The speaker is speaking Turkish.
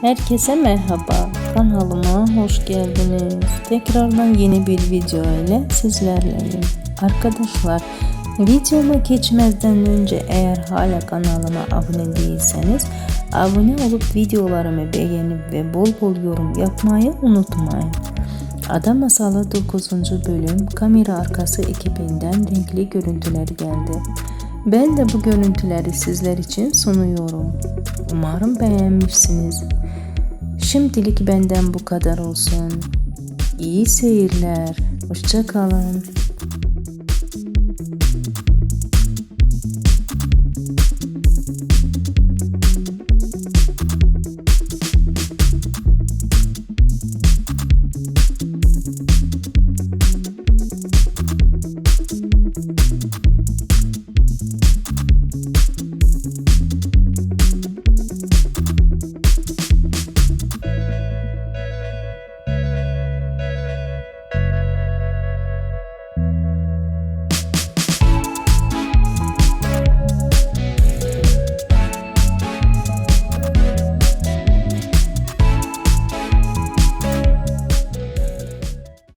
Herkese merhaba. Kanalıma hoş geldiniz. Tekrardan yeni bir video ile sizlerleyim. Arkadaşlar videoma geçmezden önce eğer hala kanalıma abone değilseniz abone olup videolarımı beğenip ve bol bol yorum yapmayı unutmayın. Ada Masalı 9. bölüm kamera arkası ekibinden renkli görüntüler geldi. Ben de bu görüntüleri sizler için sunuyorum. Umarım beğenmişsiniz. Şimdilik benden bu kadar olsun. İyi seyirler. Hoşça kalın.